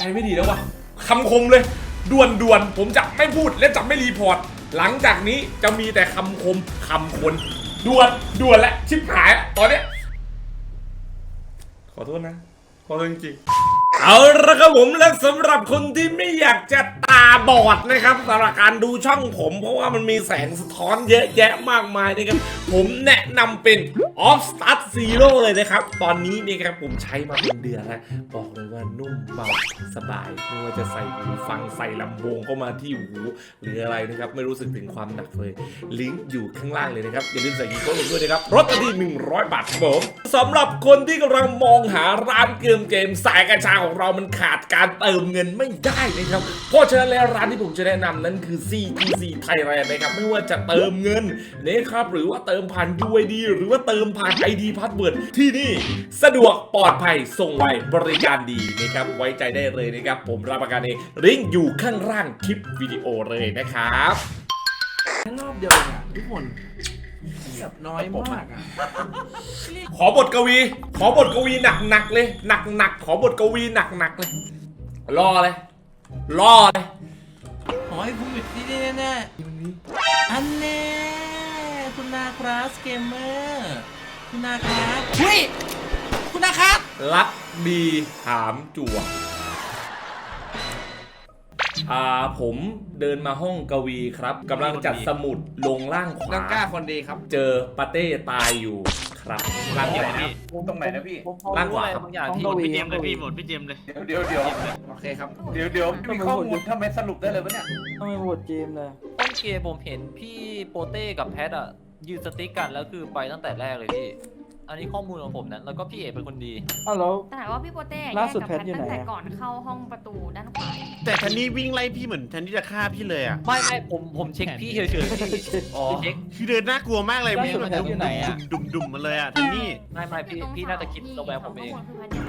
ใจไม่ดีแล้ววะคำคมเลยด่วนด่วนผมจะไม่พูดและจะไม่รีพอร์ต หลังจากนี้จะมีแต่คำคมคำคนด่วนด่วนและชิบหายตอนเนี้ยขอโทษนะขอโทษจริงเอาละครับผมและสำหรับคนที่ไม่อยากจะตาบอดนะครับสำหรับการดูช่องผม เพราะว่ามันมีแสงสะท้อนเยอะแยะมากมายนะครับผมแนะนำเป็น Off Start Zero เลยนะครับ ตอนนี้นี่ครับผมใช้มาเป็นเดือนแล้วบอกเลยว่านุ่มเบาสบาย ไม่ว่าจะใส่หูฟังใส่ลำโพงเข้ามาที่หูหรืออะไรนะครับ ไม่รู้สึกถึงความหนักเลย ลิงก์อยู่ข้างล่างเลยนะครับ อย่าลืมใส่กีโก้ลงด้วยนะครับรถดี100 บาทครับผมสำหรับคนที่กำลังมองหาร้านเกมเกมสายกัญชาของเรามันขาดการเติมเงินไม่ได้นะครับเพราะฉะนั้นแล้วร้านที่ผมจะแนะนำนั้นคือ CTC Thailand นะครับไม่ว่าจะเติมเงินนะครับหรือว่าเติมผ่าน UID หรือว่าเติมผ่าน ID Password ที่นี่สะดวกปลอดภัยส่งไวบริการดีนะครับไว้ใจได้เลยนะครับ ผมรับประกันเองลิงก์อยู่ข้างล่างคลิปวิดีโอเลยนะครับแค่รอบเดียวเองอะทุกคนแบบน้อยมากอะขอบทกวี ขอบทกวีหนักๆเลยหนักๆขอบทกวีหนักๆเลยรอเลยรอเลย ขอให้คุณหยุดที่นี่แน่ๆอันแน่คุณนาคราสเกมเมอร์ คุณนาครับเฮ้ยคุณนาครับ รักดีถามจั่วอ่าผมเดินมาห้องกวีครับกำลังจัดสมุดลงล่างขวา น้องกล้าคนดีครับเจอปาเต้ตายอยู่ครับล่างขวาตรงไหนนะพี่ล่างขวาครับบางอย่างที่ห้องหมดกวีพี่เจมส์เลยห้องกวีพี่หมดพี่เจมส์เลยเดี๋ยวเดี๋ยวเดี๋ยวโอเคครับ เดี๋ยวเดี๋ยวมีข้อมูลทำไมสรุปได้เลยวะเนี่ย ทำไมโหวตเจมส์ล่ะต้นเกมผมเห็นพี่โปเต้กับแพทอะ ยืนสติ๊กกันแล้วคือไปตั้งแต่แรกเลยพี่ อันนี้ข้อมูลของผมนะแล้วก็พี่เอกเป็นคนดี อ้าวแล้ว แต่ว่าพี่โปเต้ล่าสุดแยกแพทอยู่ไหนตั้งแต่อะ ก่อนเข้าห้องประตูด้านขวาแต่ทันนี่วิ่งไล่พี่เหมือนทันที่จะฆ่าพี่เลยอะไม่ไม่ผมผมเช็คพี่เฉยๆพี่อ๋อเช็คคือเดินน่ากลัวมากเลยล่าวิ่งสุดมันแพทดุมอยู่ไหนอะ ดุมดุมๆมาเลยอะทันนี่ไม่ไม่พี่พี่น่าจะคิดระแวงผมเอง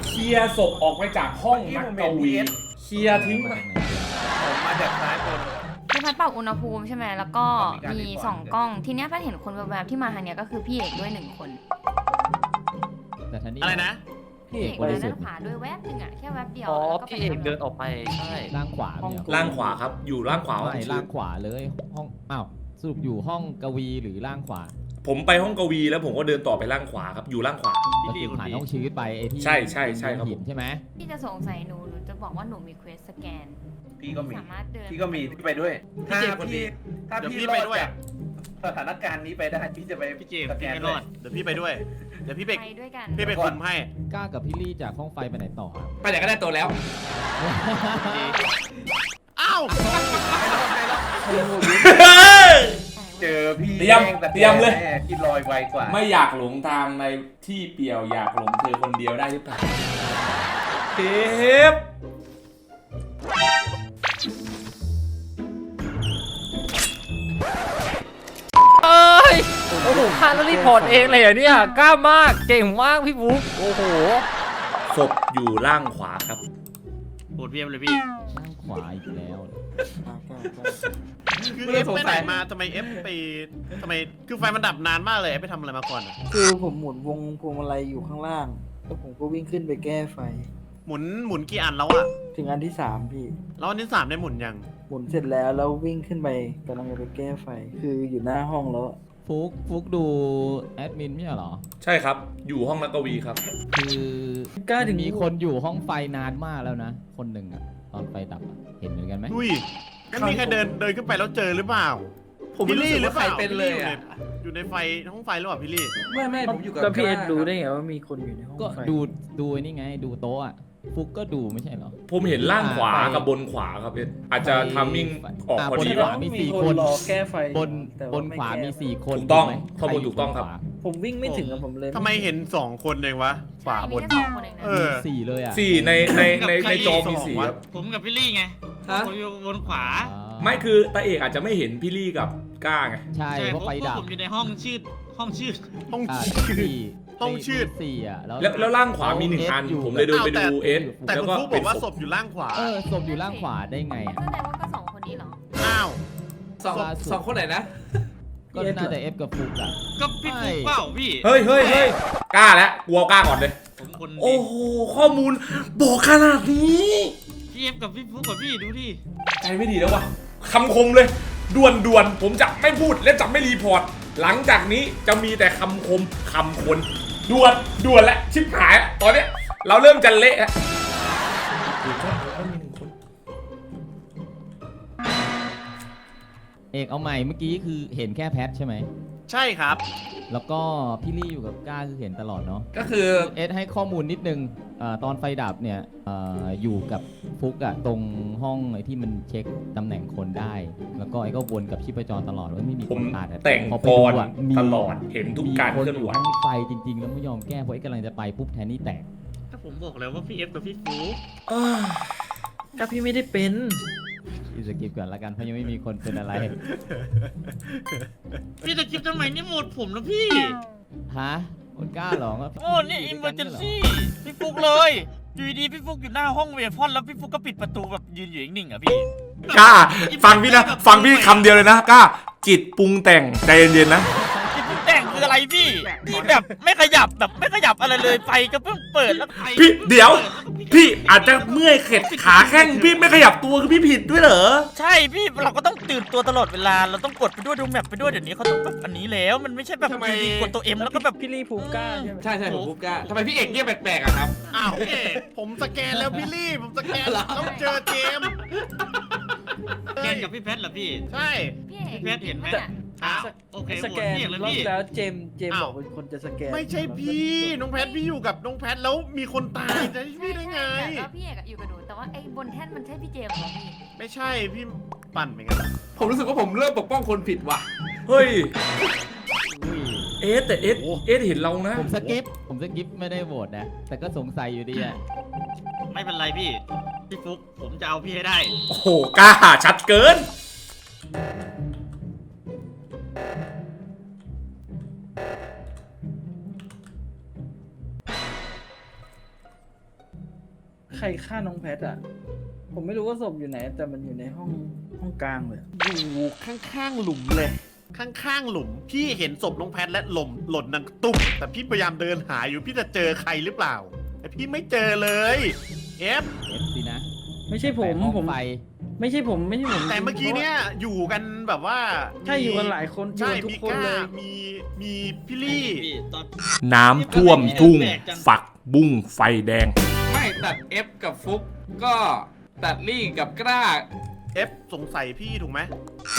เคลียร์ศพออกไปจากห้องนักกวีเคลียร์ทิ้งไปผมมาจากซ้ายบน พี่พัดปรับอุณหภูมิใช่ไหมแล้วก็มีการมีรีพอร์ตสองกล้อง ทีเนี้ยพัดเห็นคนแวบๆที่มาทางเนี้ยก็คือพี่เอกด้วยหนึ่งคนแต่ทันนี้อะไรนะพี่พี่เอเอกกบมาริสุด้าทนธิ์ขวาด้วยแวบหนึ่งอะแค่แวบเดียวอ๋อแล้วก็ไปพี่เอกเดินออกไปใช่ล่างขวาเนี่ยล่างขวาครับอยู่ล่างขวาห้องไม่ชื่ล่าองขวาเลยห้องอ้าวสรุปอยู่ห้องกวีหรือล่างขวา ผมไปห้องกวีแล้วผมก็เดินต่อไปล่างขวาครับอยู่ล่างขวาพี่ก็ดีคือคนผ่านดีห้องชีวิตไปไอ้ที่ใช่ใช่ใช่ครับหินใช่ไหมพี่จะสงสัยหนูหนูจะบอกว่าหนูมีเควสสแกน พี่ก็มี สามารถเดินพี่ก็มีพี่ไปด้วยถ้าพี่เจมส์คนดี พี่ถ้าเดี๋ยวพี่พี่รไปอดด้วย จากสถานการณ์นี้ไปได้พี่จะไปพี่เจมส์สแกพี่นไม่ด้รวอยดเดี๋ยวพี่ไปด้วย เดี๋ยวพี่ไปไปด้วยกันพี่ไปคุมให้กล้ากับพี่ลี่จากห้องไฟไปไหนต่อครับ ไปไหนก็ได้ตัวแล้ว อ้าวเจอพี่เตรียมแงแต่เตรียมเลย แน่ที่ลอยไวกว่าไม่อยากหลงทางในที่เปลี่ยวอยากหลงเธอคนเดียวได้หรือเปล่าเทป เอ้ยโอ้โหฆ่าแล้วรีพอร์ตเองเลยเหรอเนี่ยกล้ามากเก่งมากพี่บุ๊กโอ้โหศพอยู่ล่างขวาครับ โหดเพียมเลยพี่ล่างขวาอีกแล้วเหรอคือไม่เอได้ฟสงไปสัไหนยมาทำไมเอฟไปทำไมคือไฟมันดับนานมากเลยเอฟไปทำอะไรมาก่อนอะคือผมหมุนวงพวงมาลัยอยู่ข้างล่าง แล้วผมก็วิ่งขึ้นไปแก้ไฟห มุนหมุนกี่อันแล้วอะถึงอันที่สามพี่ แล้วอันที่สามได้หมุนยังหมุนเสร็จแล้วแล้ววิ่งขึ้นไปกำลังจะไปแก้ไฟ คืออยู่หน้าห้องแล้ว ฟุกฟุกดูแอดมินไม่ใช่เหรอ ใช่ครับ อยู่ห้องนักกวีครับ คือกล้าถึง มีคนอยู่ห้องไฟนานมากแล้วนะ คนหนึ่งอะตอนไฟดับอะเห็นเหมือนกันไหมอุ้ยไม่มีใครเดินเดินขึ้นไปแล้วเจอหรือเปล่าผมไม่รู้สึกว่าใครเป็นเลยพี่อะอยู่ในไฟห้องไฟหรือเปล่าพี่ลี่ ไม่ไม่ผมอยู่กับแล้วพี่เอ็ดกล้ารู้คบได้ไงว่ามีคนอยู่ในห้องก็ไฟดูดูไอ้นี่ไง ดูโต๊ะอะ ฟุกก็ดูไม่ใช่เหรอ ผมเห็นล่างขวาไฟกับบนขวาครับเอ็ดอาจจะทามมิ่งออกอ่าพอบนดีขว่ะวามีสี่คคนนรอแก้ไฟบนแต่บนขวาไแก้มีสี่คนถูกต้องไหมข้อมูลใครยู่ถูกต้องครับนขวาผมวิ่งไม่ถึงกับผมเลยทำไมเห็นสองคนเองวะขวาบนมีแค่สองคนเองนะ เออ มีสี่เลยอะสี่ในในในในจอมีสองสี่วะครับ ผมกับพี่ลี่ไงฮะ ผมอยู่บนขวา อ่าไม่คือตาเอกอาจจะไม่เห็นพี่ลี่กับก้าไง ใช่ใช่เพราะไฟดับผมอยู่ในห้องชื่อห้องชื่อต้องอ่าชื่อสี่ ต้องชื่อมีสี่อะแล้วแล้วแล้วล่างขวามีหนึ่งอันยู่ผมเลยเดินไปดูเอสแต่แล้วคุณก็ฟุกบเป็อนกว่าศศพพอยู่ล่างขวา เออศพอยู่ล่างขวาได้ไงอะแสดงว่าก็สองคนนี้เหรอ อ้าว สองสองคนไหนนะ ก็น่าจะเอฟกับฟุกอะก็พี่ฟุกไม่เปล่าพี่ เฮ้ยเฮ้ยเฮ้ยกล้าแล้วกลัวกล้าก่อนเลย ผมคนดีโอ้โห ข้อมูลบอกขนาดนี้พี่พี่เอฟกับพี่ฟุกกับพี่ดูดิใจไม่ดีแล้ววะคำคมเลยด่วนด่วนผมจะไม่พูดและจะไม่รีพอร์ต หลังจากนี้จะมีแต่คำคมคำคน ด่วนด่วนและชิบหายละตอนเนี้ยเราเริ่มจะเละแล้วเดี๋ยวก่อนเดี๋ยวก่อนมีหนึ่งคนเอกเอาใหม่เมื่อกี้คือเห็นแค่แพทใช่ไหม ใช่ครับ แล้วก็พี่ลี่อยู่กับก้าคือเห็นตลอดเนาะก็คือ เอสให้ข้อมูลนิดนึงเออตอนไฟดับเนี่ยเอออยู่กับฟุกอะตรงห้องไอ้ที่มันเช็คตำแหน่งคนได้ แล้วก็ไอ้ก็วนกับชีพจรตลอดว่าไม่มีผคมนขาดอะแต่งพอไปกดูรอะมีตลอดเห็นทุกการมีเคคนลื่อนอยู่ไหวห้องไฟจริง ๆ แล้วไม่ยอมแก้เพราะไอ้กำลังจะไปปุ๊บแทนนี่แตกถ้าผมบอกแล้วว่าพี่เอฟกับพี่ฟุกก็พี่ไม่ได้เป็น อีสกิปก่อนละกันเพราะยังไม่มีคนเป็นอะไร พี่จะคลิปทำไมนี่หมดผมนะพี่ ฮะคนกล้าเหรอโอ้นี่อิมเมอร์เจนซี่พี่ฟุกเลยอยู่ดีๆพี่ฟุกอยู่หน้าห้องเวฟอนแล้วพี่ฟุกก็ปิดประตูแบบยืนอยู่นิ่งๆอะพี่ กล้า ฟังพี่นะ ฟังพี่คำเดียวเลยนะกล้า จิตปรุงแต่งใจเย็นๆนะพี่ฟุกแต่งคื ออะไรพี่พี่แบบไม่ขยับแบบไม่ขยับอะไรเลยไฟก็เพิ่งเปิดแล้วไฟพี่เดี๋ยว พี่อาจจะเมื่อยเข็ดขาแข้งพี่ไม่ขยับตัวคือพี่ผิดด้วยเหรอ ใช่พี่เราก็ต้องตื่นตัวตลอดเวลา เราต้องกดไปด้วยดูแมปไปด้วยเดี๋ยวนี้เขาต้องแบบอันนี้แล้ว มันไม่ใช่แบบอยู่ดีกดตัวเอ็มแล้วก็แบบพี่ลี่ภูมิกล้าใช่ไหมใช่ใช่ผมพูดกล้าทำไมพี่เอกเงียบแปลกๆอะครับ อ้าวพี่เอกผมสแกนแล้วพี่ลี่ ผมสแกนต้องเจอเจมส์เกนกับพี่เพชรเหรอพี่ ใช่ พี่เอกพี่เพชรเห็นไหมเนี่ย อ้าวโอเคสแกนโหวตพี่เอกเลยรอบพี่ที่แล้วเจมส์เจมส์อ้าวบอกเป็นคนจะสแกนไม่ใช่พี่น้องแพทพี่อยู่กับน้องแพทแล้วมีคนตายจะให้พี่ได้ไงแต่ว่าพี่เอกอะอยู่กับหนูแต่ว่าไอ้บนแท่นมันใช่พี่เจมส์เหรอพี่ไม่ใช่พี่ปั่นเหมือนกันผมรู้สึกว่าผมเริ่มปกป้องคนผิดว่ะ เฮ้ย เอสแต่เอสเอสเห็นเรานะผมสกิป ผมสกิปไม่ได้โหวตนะ แต่ก็สงสัยอยู่ดีอะไม่เป็นไรพี่พี่ฟุกผมจะเอาพี่ให้ได้ โอ้โหกล้าชัดเกิน รฆ่าน้องแพทอะผมไม่รู้ว่าศพอยู่ไหน แต่มันอยู่ในห้องห้องกลางเลย อยู่ข้างๆหลุมเลย ข้างๆหลุม พี่เห็นศพน้องแพทและหล่มหล่นนังตุ้มแต่พี่พยายามเดินหาอยู่พี่จะเจอใครหรือเปล่า แต่พี่ไม่เจอเลยเอฟเอฟสินะไม่ใช่ผมแต่ห้องผมไฟไม่ใช่ผมไม่ใช่ผมแต่เมื่อกี้เนี่ยอยู่กันแบบว่าใช่อยู่กันหลายคนอยู่ใช่กันทุมีกคนก้าเลยมีมีพี่ลี่พี่ตอนน้ำท่วมทุ่ง ฝักบุ้งไฟแดง ไม่ตัด F กับฟุกก็ตัดลี่กับกล้า เอฟสงสัยพี่ถูกไหม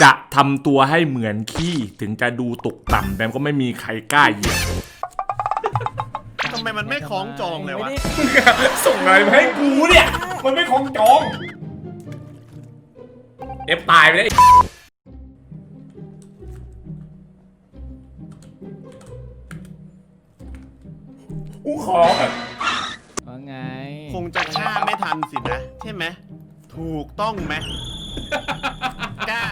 จะทำตัวให้เหมือนขี้ถึงจะดูตกต่ำแต่ก็ไม่มีใครกล้าเหยียบทำไมมันไม่คล้องจองเลยวะ ส่งอะไรมาให้กูเนี่ย มันไม่ของจอง เอฟตายไปแล้วไอ้กูขอแบบ ว่าไง คงจะฆ่าไม่ทันสินะ ใช่ไหมถูกต้องไหมกล้า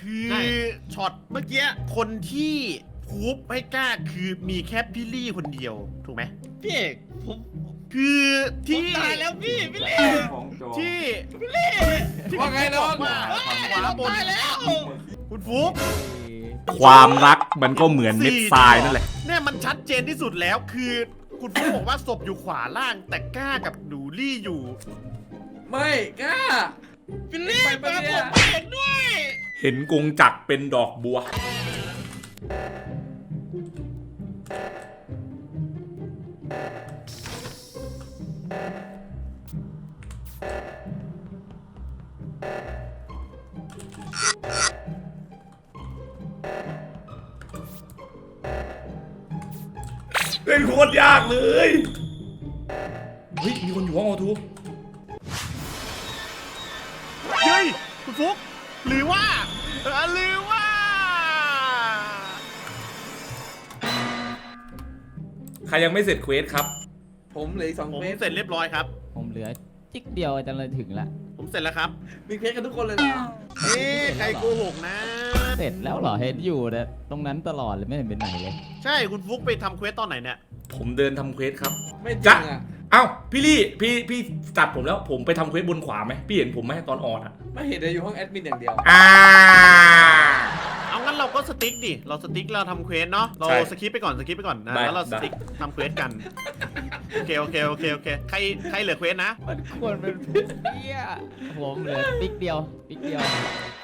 คือช็อตเมื่อกี้คนที่พูบให้กล้าคือมีแค่พี่ลี่คนเดียวถูกไหมพี่เอกผมคือที่ตายแล้วพี่พี่เล่ที่ที่ว่าไงน้องว่าขวาบนตายแล้วคุณฟุกความรักมันก็เหมือนเม็ดทรายนั่นแหละเนี่ยมันชัดเจนที่สุดแล้วคือ คุณฟุกบอกว่าศพอยู่ขวาล่าง แต่กล้ากับหนูลี่อยู่ไม่กล้าพี่เล่ไปมาปะเนี่ยผมไม่เห็นด้วย เห็นกงจักรเป็นดอกบัว ตรยากเลย เฮ้ย มีคนอยู่ห้องออทูเฮ้ยคุณฟุกหรือว่าเอ่อหรือว่า ใครยังไม่เสร็จเควสครับ ผมเหลืออีกสองผมเควสเสร็จเรียบร้อยครับ ผมเหลือจิ๊กเดียวจะเลยถึงละผมเสร็จแล้วครับ มีเควสกันทุกคนเลยเหรอ เอ๊ะใครโกหกนะ เสร็จแล้วเหรอเห็นอยู่แต่ตรงนั้นตลอดเลยไม่เห็นเป็นไหนเลย ใช่คุณฟุกไปทำเควสตอนไหนเนี่ย ผมเดินทำเควสครับ ไม่จริจ๊ะงอะ เอ้าพี่ลี่พี่พี่จัดผมแล้วผมไปทำเควสบนขวาไหมพี่เห็นผมไหมตอนออนอะไม่เห็นเลยอยู่ห้องแอดมินอย่างเดียวอ่า เอางั้นเราก็ สติ๊กดิ เราสติ๊กเราทำเควสเนาะ เราใช่สคิปไปก่อน สคิปไปก่อนนะ ได้แล้วเราสได้ ติ๊กทำเควสกัน โอเค โอเค โอเค โอเค ใคร ใครเหลือเควสนะ มันควรเป็นฟุกเนี่ยผมเหลือติ๊กเดียวติ๊กเดียว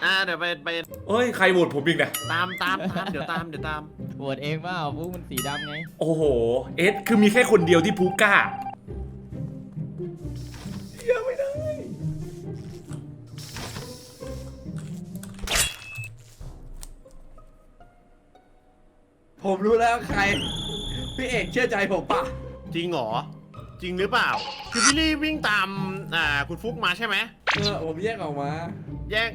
อ่า เดี๋ยวไป ไป เอ้ย ใครโหวตผมอีกเนี่ย ตามตามตาม เดี๋ยวตาม เดี๋ยวตาม โหวตเองเปล่าฟุกมันสีดำไง โอ้โห เอสคือมีแค่คนเดียวที่พูกล้า ผมรู้แล้วใคร พี่เอกเชื่อใจผมป่ะจริงเหรอ จริงหรือเปล่า คือพี่ลี่วิ่งตาม อ่า คุณฟุกมาใช่ไหม เออผมแยกออกมา แยก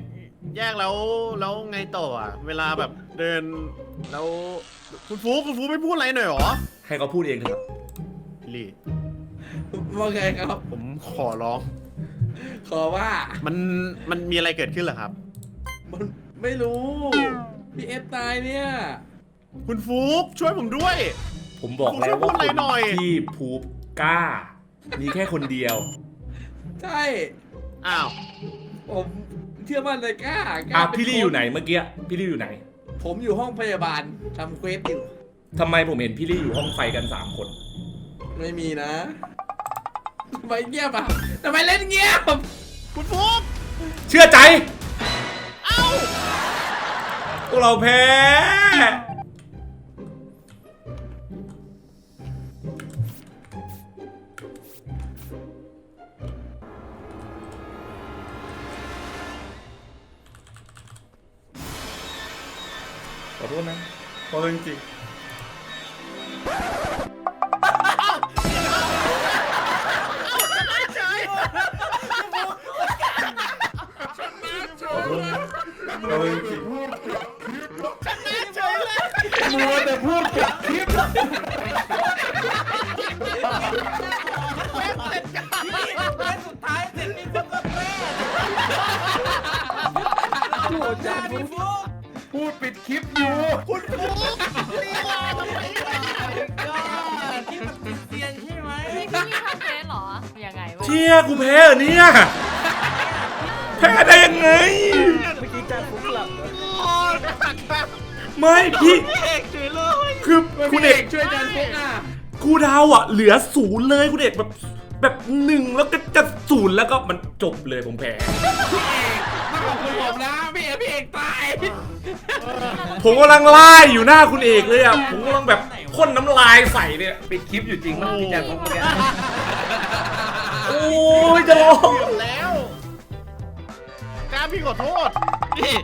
แยกแล้ว แล้วไงต่ออะ เวลาแบบเดิน แล้ว คุณฟุกคุณฟุกไม่พูดอะไรหน่อยเหรอ ให้เขาพูดเองเถอะครับพี่ลี่ ว่าไงครับ ผมขอร้อง ขอว่า มัน มันมีอะไรเกิดขึ้นเหรอครับ มันไม่รู้ พี่เอฟตายเนี่ย คุณฟุกช่วยผมด้วย ผมบอกแล้วว่าผมช่วยพูดอะไรคนหน่อยที่พูกล้า มีแค่คนเดียว ใช่ อ้าวผมเชื่อมั่นเลยกล้ากล้าอะเป็พี่ลี่คอยู่ไหนเมื่อกี้พี่ลี่อยู่ไหนผมอยู่ห้องพยาบาลทำเควสอยู่ ทำไมผมเห็นพี่ลี่อยู่ห้องไฟกันสามคน ไม่มีนะทำไมเงียบอะทำไมเล่นเงียบคุณฟุกเชื่อใจ เอ้าพวกเราแพ้ ขอโชี่ยกูแพ้เหรอเนี่ยแพ้ได้ยังไง เมื่อกี้จานฟุกหลับเหรอไม่พี่เอกเฉยเลยคือคุณเอกช่วยดันฟุกอะกูดาวอะ เหลือศูนย์เลยคุณเอกแบบแบบหนึ่งแล้วก็จะศูนย์แล้วก็มันจบเลยผมแพ้ ไม่ขอบคุณผมนะพี่เอกพี่เอกตายผมกำลังไล่อยู่หน้าคุณเอกเลยอะ ผมกำลังแบบพ่นน้ำลายใส่เนี่ย ปิดคลิปอยู่จริงมั้ยพี่แจ๊คผมเนี่ย โอ้ยจะร้อง เกือบแล้วกล้าพี่ขอโทษ นี่